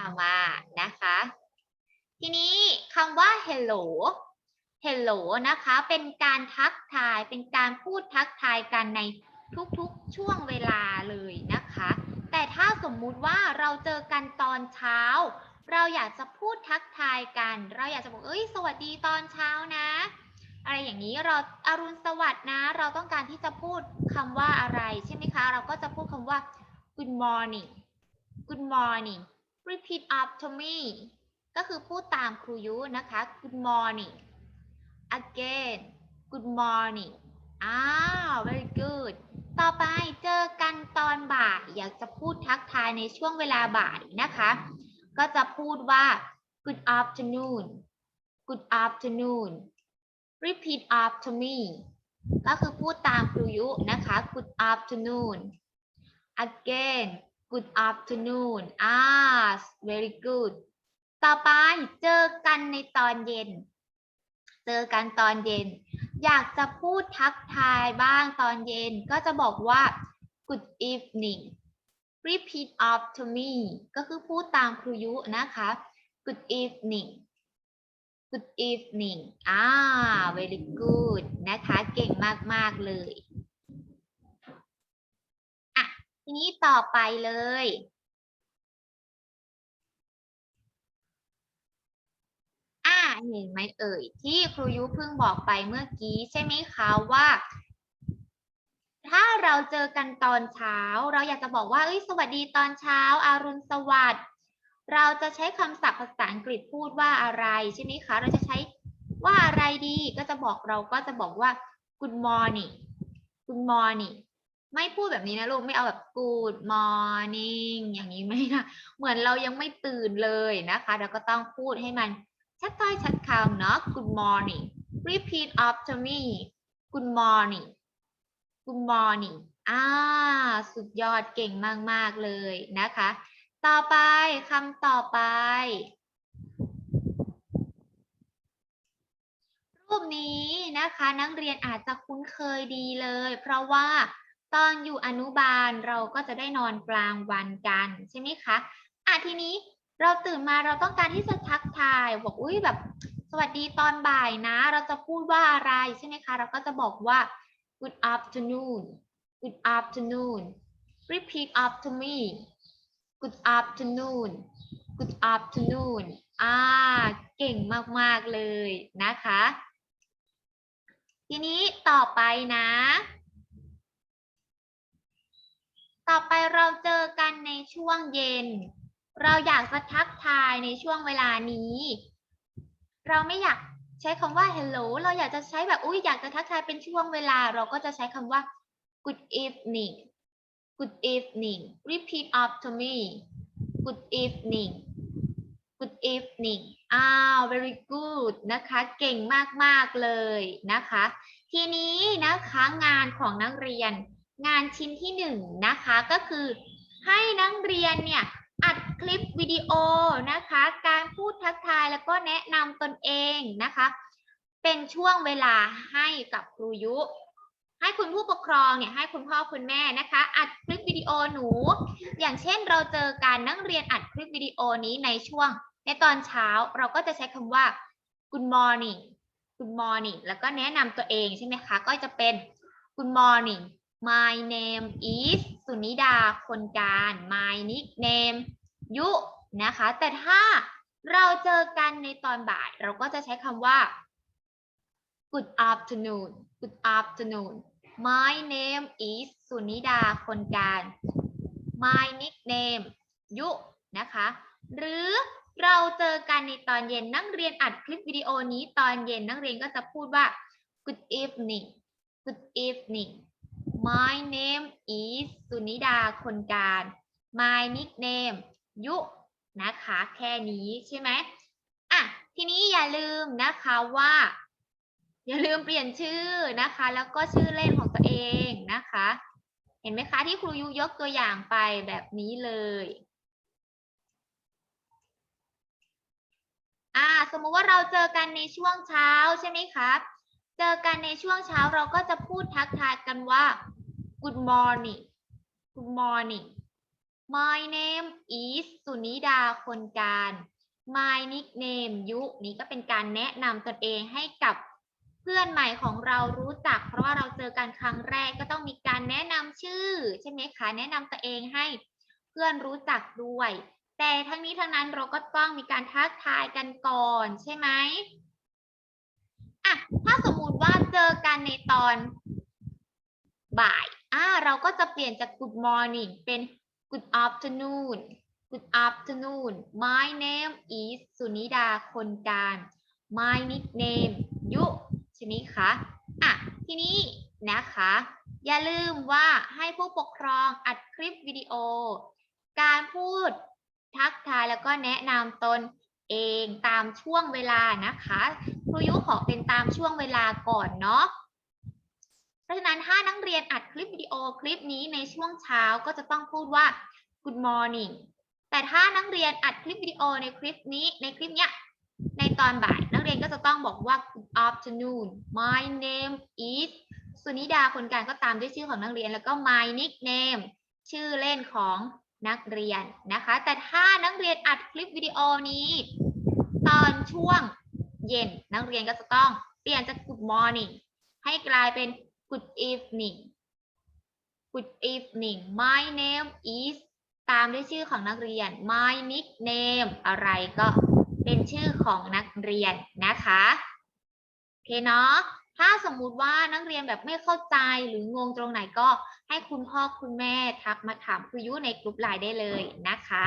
ามานะคะ ทีนี้คำว่า hello hello นะคะ เป็นการทักทาย เป็นการพูดทักทายกันในทุกๆช่วงเวลาเลยนะคะ แต่ถ้าสมมุติว่าเราเจอกันตอนเช้า เราอยากจะพูดทักทายกัน เราอยากจะบอก เอ้ย สวัสดีตอนเช้านะ อะไรอย่างนี้ เราอารุณสวัสดิ์นะ เราต้องการที่จะพูดคำว่าอะไรใช่ไหมคะ เราก็จะพูดคำว่า good morning good morning repeat after me ก็คือพูดตามครูยุนะคะ good morning again good morning อ้าว very good ต่อไปเจอกันตอนบ่าย อยากจะพูดทักทายในช่วงเวลาบ่ายนะคะ ก็จะพูดว่า good afternoon good afternoon repeat after me ก็คือพูดตามครูยุนะคะ good afternoon again good afternoon อ่า very good ต่อไปเจอกันในตอนเย็น เจอกันตอนเย็น อยากจะพูดทักทายบ้างตอนเย็นก็จะบอกว่า good evening repeat after me ก็คือพูดตามครูยุนะคะ good evening good evening อ่า very good นะคะ เก่งมาก ๆ เลย ทีนี้ต่อไปเลย อ่าเห็นไหมเอ่ย ที่ครูยุเพิ่งบอกไปเมื่อกี้ใช่ไหมคะว่า ถ้าเราเจอกันตอนเช้า เราอยากจะบอกว่าเอ้ยสวัสดีตอนเช้า อารุณสวัสดิ์เราจะใช้คำศัพท์ภาษาอังกฤษพูดว่าอะไรใช่ไหมคะ เราจะใช้ว่าอะไรดีก็จะบอกเราก็จะบอกว่า good morning good morning ไม่พูดแบบนี้นะลูกไม่เอาแบบ good morning อย่างนี้ไม่นะเหมือนเรายังไม่ตื่นเลยนะคะเราก็ต้องพูดให้มันชัดถ้อยชัดคำเนาะ good morning repeat after me good morning good morning อ่าสุดยอดเก่งมาก ๆ เลยนะคะ ต่อไปคำต่อไป รูปนี้นะคะนักเรียนอาจจะคุ้นเคยดีเลย เพราะว่า ตอนอยู่อนุบาลเราก็จะได้นอนกลางวันกันใช่ไหมคะอะทีนี้เราตื่นมาเราต้องการที่จะทักทายบอกอุ้ยแบบ สวัสดีตอนบ่ายนะ เราจะพูดว่าอะไรใช่ไหมคะ เราก็จะบอกว่า good afternoon good afternoon repeat after me good afternoon good afternoon อ่า เก่งมาก ๆ เลยนะคะ ทีนี้ต่อไปนะ ต่อไปเราเจอกันในช่วงเย็น เราอยากจะทักทายในช่วงเวลานี้ เราไม่อยากใช้คำว่า hello เราอยากจะใช้แบบอุ้ยอยากจะทักทายเป็นช่วงเวลา เราก็จะใช้คำว่า good evening good evening repeat after me good evening good evening อ้าว very good นะคะ เก่งมาก ๆ เลยนะคะ ทีนี้นะคะงานของนักเรียน งานชิ้นที่หนึ่งนะคะก็คือให้นักเรียนเนี่ยอัดคลิปวิดีโอนะคะ การพูดทักทายแล้วก็แนะนำตนเองนะคะ เป็นช่วงเวลาให้กับครูยุ ให้คุณผู้ปกครองเนี่ยให้คุณพ่อคุณแม่นะคะ อัดคลิปวิดีโอหนู อย่างเช่นเราเจอการนักเรียนอัดคลิปวิดีโอนี้ในช่วง ในตอนเช้าเราก็จะใช้คำว่า good morning good morning แล้วก็แนะนำตัวเองใช่ไหมคะ ก็จะเป็น good morning my name is สุนิดาคนการ my nickname ยุนะคะ แต่ถ้าเราเจอกันในตอนบ่าย เราก็จะใช้คำว่า good afternoon good afternoon my name is สุนิดาคนการ my nickname ยุนะคะ หรือเราเจอกันในตอนเย็นนักเรียนอัดคลิปวิดีโอนี้ตอนเย็นนักเรียนก็จะพูดว่า good evening good evening my name is สุนิดาคนการ my nickname ยุนะคะ แค่นี้ใช่ไหมอะทีนี้อย่าลืมนะคะว่า อย่าลืมเปลี่ยนชื่อนะคะ แล้วก็ชื่อเล่นของตัวเองนะคะ เห็นไหมคะที่ครูยุยกตัวอย่างไปแบบนี้เลยอ่าสมมุติว่าเราเจอกันในช่วงเช้าใช่ไหมคะ เจอกันในช่วงเช้าเราก็จะพูดทักทายกันว่า good morning good morning My name is สุนิดาคนการ My nickname ยุนี่ก็เป็นการแนะนำตนเองให้กับเพื่อนใหม่ของเรารู้จัก เพราะว่าเราเจอกันครั้งแรกก็ต้องมีการแนะนำชื่อ ใช่ไหมคะ แนะนำตัวเองให้เพื่อนรู้จักด้วย แต่ทั้งนี้ทั้งนั้นเราก็ต้องมีการทักทายกันก่อนใช่ไหม อะถ้าสมมุติว่าเจอกันในตอนบ่ายอ่าเราก็จะเปลี่ยนจาก good morning เป็น good afternoon good afternoon my name is สุนิดาคนการ my nickname ยุใช่ไหมคะอะทีนี้นะคะ อย่าลืมว่าให้ผู้ปกครองอัดคลิปวิดีโอ การพูดทักทายแล้วก็แนะนำตนเองตามช่วงเวลานะคะ ครูยุขอเป็นตามช่วงเวลาก่อนเนาะเพราะฉะนั้นถ้านักเรียนอัดคลิปวิดีโอคลิปนี้ในช่วงเช้าก็จะต้องพูดว่า good morning แต่ถ้านักเรียนอัดคลิปวิดีโอในคลิปนี้ในคลิปเนี้ยในตอนบ่ายนักเรียนก็จะต้องบอกว่า good afternoon my name is สุนิดาคนกลางก็ตามด้วยชื่อของนักเรียนแล้วก็ my nickname ชื่อเล่นของนักเรียนนะคะ แต่ถ้านักเรียนอัดคลิปวิดีโอนี้ ตอนช่วง เย็น นักเรียนก็จะต้องเปลี่ยนจาก good morning ให้กลายเป็น good evening good evening my name is ตามด้วยชื่อของนักเรียน my nickname อะไรก็เป็นชื่อของนักเรียนนะคะโอเคเนาะถ้าสมมุติว่านักเรียนแบบไม่เข้าใจหรืองงตรงไหนก็ให้คุณพ่อคุณแม่ทักมาถามครูยุในกลุ่มไลน์ได้เลยนะคะ